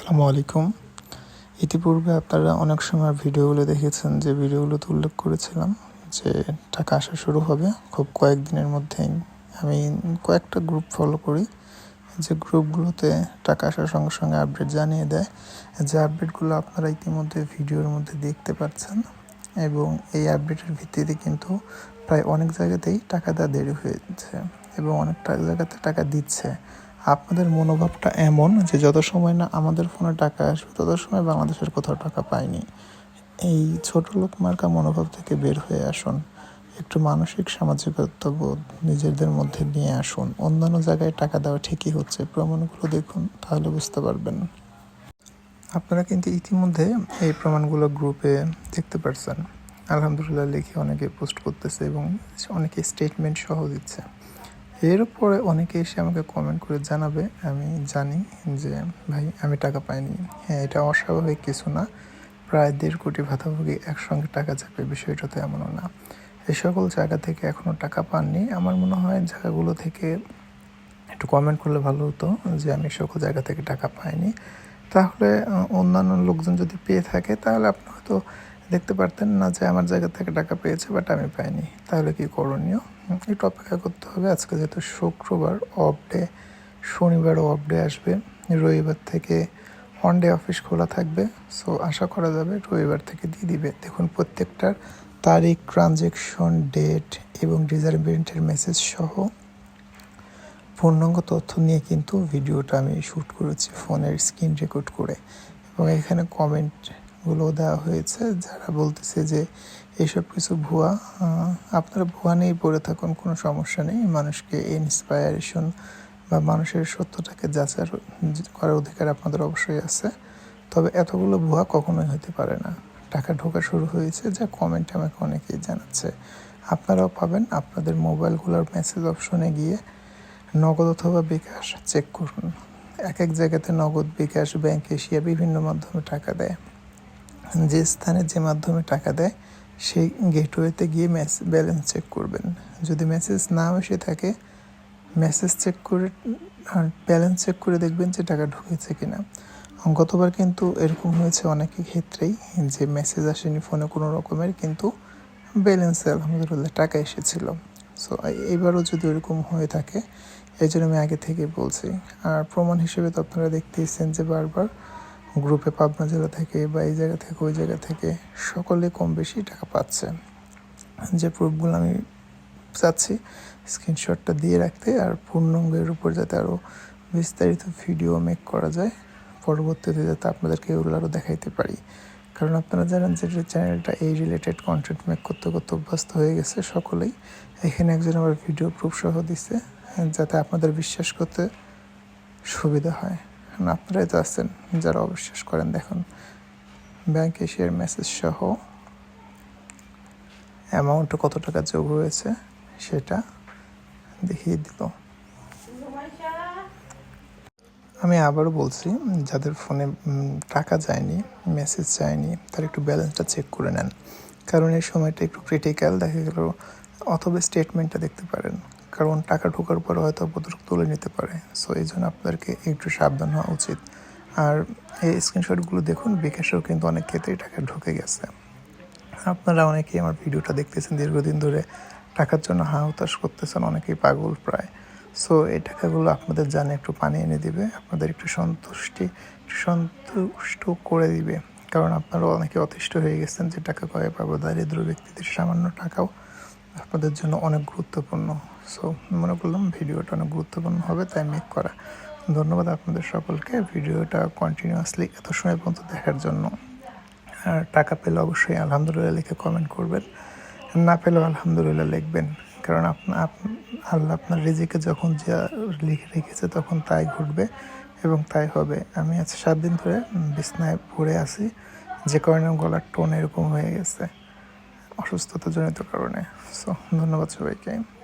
আসসালামু আলাইকুম। ইতিপূর্বে আপনারা অনেক সময় ভিডিওগুলো দেখেছেন যে ভিডিওগুলোতে উল্লেখ করেছিলাম যে টাকা আসা শুরু হবে খুব কয়েকদিনের মধ্যেই। আমি কয়েকটা গ্রুপ ফলো করি যে গ্রুপগুলোতে টাকা আসার সঙ্গে সঙ্গে আপডেট জানিয়ে দেয়। যে আপডেটগুলো আপনারা ইতিমধ্যে ভিডিওর মধ্যে দেখতে পাচ্ছেন এবং এই আপডেটের ভিত্তিতে কিন্তু প্রায় অনেক জায়গাতেই টাকা দেওয়া দেরি হয়েছে এবং অনেকটা জায়গাতে টাকা দিচ্ছে। আপনাদের মনোভাবটা এমন যে যত সময় না আমাদের ফোনে টাকা আসবে, তত সময় বাংলাদেশের কোথাও টাকা পায়নি এই ছোট লোক মার্কা মনোভাব থেকে বের হয়ে আসুন। একটু মানসিক সামাজিকতা বোধ নিজেদের মধ্যে নিয়ে আসুন। অন্যান্য জায়গায় টাকা দেওয়া ঠিকই হচ্ছে। প্রমাণগুলো দেখুন, তাহলে বুঝতে পারবেন। আপনারা কিন্তু ইতিমধ্যে এই প্রমাণগুলো গ্রুপে দেখতে পারছেন। আলহামদুলিল্লাহ, লিখে অনেকে পোস্ট করতেছে এবং অনেকে স্টেটমেন্ট সহ দিচ্ছে। এরপরে অনেকে এসে আমাকে কমেন্ট করে জানাবে, আমি জানি যে, ভাই, আমি টাকা পাইনি। হ্যাঁ এটা অস্বাভাবিক কিছু না। প্রায় দেড় কোটি ভাতাভোগী একসঙ্গে টাকা চাপে, বিষয়টা তো এমনও না। এই সকল জায়গা থেকে এখনও টাকা পাননি। আমার মনে হয় জায়গাগুলো থেকে একটু কমেন্ট করলে ভালো হতো যে, আমি সকল জায়গা থেকে টাকা পাইনি। তাহলে অন্যান্য লোকজন যদি পেয়ে থাকে, তাহলে আপনি হয়তো দেখতে পারতেন না যে, আমার জায়গা থেকে টাকা পেয়েছে, বাট আমি পাইনি। তাহলে কি করণীয়? একটু অপেক্ষা করতে হবে। আজকে যেহেতু শুক্রবার অফ ডে শনিবারও অফ ডে আসবে। রবিবার থেকে ওয়ান ডে অফিস খোলা থাকবে। সো আশা করা যাবে রবিবার থেকে দিয়ে দিবে। দেখুন, প্রত্যেকটার তারিখ ট্রানজেকশন ডেট এবং রিজার্ভেন্টের মেসেজ সহ পূর্ণাঙ্গ তথ্য নিয়ে কিন্তু ভিডিওটা আমি শ্যুট করেছি ফোনের স্ক্রিন রেকর্ড করে। এবং এখানে কমেন্টগুলো দেওয়া হয়েছে, যারা বলতেছে যে এইসব কিছু ভুয়া আপনারা ভুয়া নিয়েই পড়ে থাকুন, কোনো সমস্যা নেই। মানুষকে ইন্সপায়ারেশন বা মানুষের সত্যটাকে যাচার করার অধিকার আপনাদের অবশ্যই আছে। তবে এতগুলো ভুয়া কখনোই হতে পারে না। টাকা ঢোকা শুরু হয়েছে, যা কমেন্ট আমাকে অনেকেই জানাচ্ছে। আপনারাও পাবেন আপনাদের মোবাইলগুলোর মেসেজ অপশনে গিয়ে নগদ অথবা বিকাশ চেক করুন। এক এক জায়গাতে নগদ, বিকাশ ব্যাংক এশিয়া বিভিন্ন মাধ্যমে টাকা দেয়। যে স্থানে যে মাধ্যমে টাকা দেয়, সেই গেটওয়েতে গিয়ে মেস, ব্যালেন্স চেক করবেন। যদি মেসেজ না এসে থাকে, মেসেজ চেক করে ব্যালেন্স চেক করে দেখবেন যে টাকা ঢুকেছে কিনা। গতবার কিন্তু এরকম হয়েছে অনেক ক্ষেত্রেই যে মেসেজ আসেনি ফোনে কোনো রকমের, কিন্তু ব্যালেন্সে আলহামদুলিল্লাহ টাকা এসেছিল। সো এবারও যদি ওরকম হয়ে থাকে, এই জন্য আমি আগে থেকে বলছি। আর প্রমাণ হিসেবে তো আপনারা দেখতেইছেন যে বারবার গ্রুপে পাবনা জেলা থেকে বা এই জায়গা থেকে ওই জায়গা থেকে সকলে কম বেশি টাকা পাচ্ছে। যে প্রুফগুলো আমি চাচ্ছি, স্ক্রিনশটটা দিয়ে রাখতে আর পূর্ণাঙ্গের উপর যাতে আরও বিস্তারিত ভিডিও মেক করা যায়, পরবর্তীতে যাতে আপনাদেরকে এগুলো আরও দেখাইতে পারি। কারণ আপনারা জানেন যে চ্যানেলটা এই রিলেটেড কন্টেন্ট মেক করতে করতে অভ্যস্ত হয়ে গেছে সকলেই। এখানে একজন আবার ভিডিও প্রুফ সহ দিছে, যাতে আপনাদের বিশ্বাস করতে সুবিধা হয়। কারণ আপনারাই তো আছেন, যারা অবিশ্বাস করেন, দেখুন। ব্যাংক এশিয়ার মেসেজ সহ অ্যামাউন্টে কত টাকা যোগ হয়েছে সেটা দেখিয়ে দিল। আমি আবারও বলছি, যাদের ফোনে টাকা যায়নি মেসেজ যায়নি, তারা একটু ব্যালেন্সটা চেক করে নেন। কারণ এই সময়টা একটু ক্রিটিক্যাল দেখা গেল, অথবা স্টেটমেন্টটা দেখতে পারেন। কারণ টাকা ঢোকার পর হয়তো প্রদর্শক তুলে নিতে পারে। সো এই জন্য আপনাদেরকে একটু সাবধান হওয়া উচিত। আর এই স্ক্রিনশটগুলো দেখুন, বিকাশেও কিন্তু অনেক ক্ষেত্রেই টাকা ঢুকে গেছে। আপনারা অনেকেই আমার ভিডিওটা দেখতেছেন, দীর্ঘদিন ধরে টাকার জন্য হা হতাশ করতেছেন, অনেকেই পাগল প্রায়। সো এই টাকাগুলো আপনাদের জানে একটু পানি এনে দিবে, আপনাদের একটু সন্তুষ্টি সন্তুষ্ট করে দিবে। কারণ আপনারা অনেকে অতিষ্ঠ হয়ে গেছেন যে টাকা কয়ে পাবো, দারিদ্র ব্যক্তিদের সামান্য টাকাও আপনাদের জন্য অনেক গুরুত্বপূর্ণ। সো মনে করলাম ভিডিওটা অনেক গুরুত্বপূর্ণ হবে, তাই মেক করা। ধন্যবাদ আপনাদের সকলকে, ভিডিওটা কন্টিনিউয়াসলি এত সময় পর্যন্ত দেখার জন্য। আর টাকা পেলে অবশ্যই আলহামদুলিল্লাহ লিখে কমেন্ট করবেন, না পেলেও আলহামদুলিল্লাহ লিখবেন। কারণ আপনা আপ- আল্লাহ আপনার রিজিকে যখন যা লিখে রেখেছে তখন তাই ঘটবে এবং তাই হবে। আমি আজ সাত দিন ধরে বিছনায় পড়ে আছি, যে কারণে গলার টোন এরকম হয়ে গেছে, অসুস্থতাজনিত কারণে। সো ধন্যবাদ সবাইকে।